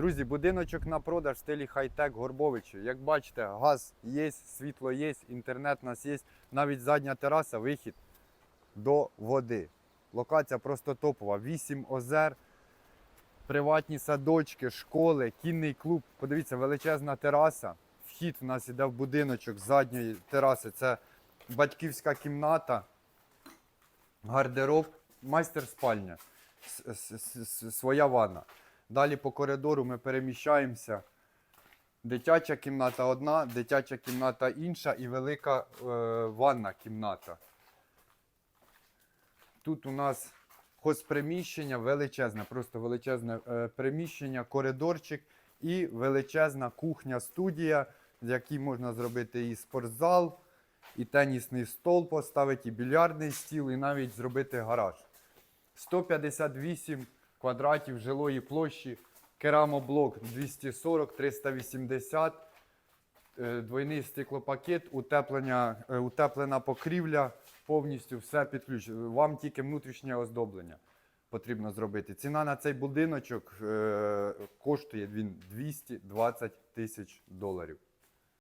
Друзі, будиночок на продаж в стилі хай-тек Горбовичі. Як бачите, газ є, світло є, інтернет у нас є. Навіть задня тераса, вихід до води. Локація просто топова. 8 озер, приватні садочки, школи, кінний клуб. Подивіться, величезна тераса. Вхід у нас іде в будиночок з задньої тераси. Це батьківська кімната, гардероб, майстер спальня, своя ванна. Далі по коридору ми переміщаємося. Дитяча кімната одна, дитяча кімната інша і велика е, ванна кімната. Тут у нас хозприміщення величезне, просто величезне е, приміщення, коридорчик і величезна кухня-студія, в якій можна зробити і спортзал, і тенісний стол поставити, і більярдний стіл, і навіть зробити гараж. 158 квадратів жилої площі, керамоблок 240, 380, е, двойний стеклопакет, утеплення, е, утеплена покрівля, повністю все під ключ. Вам тільки внутрішнє оздоблення потрібно зробити. Ціна на цей будиночок е, коштує він 220 тисяч доларів.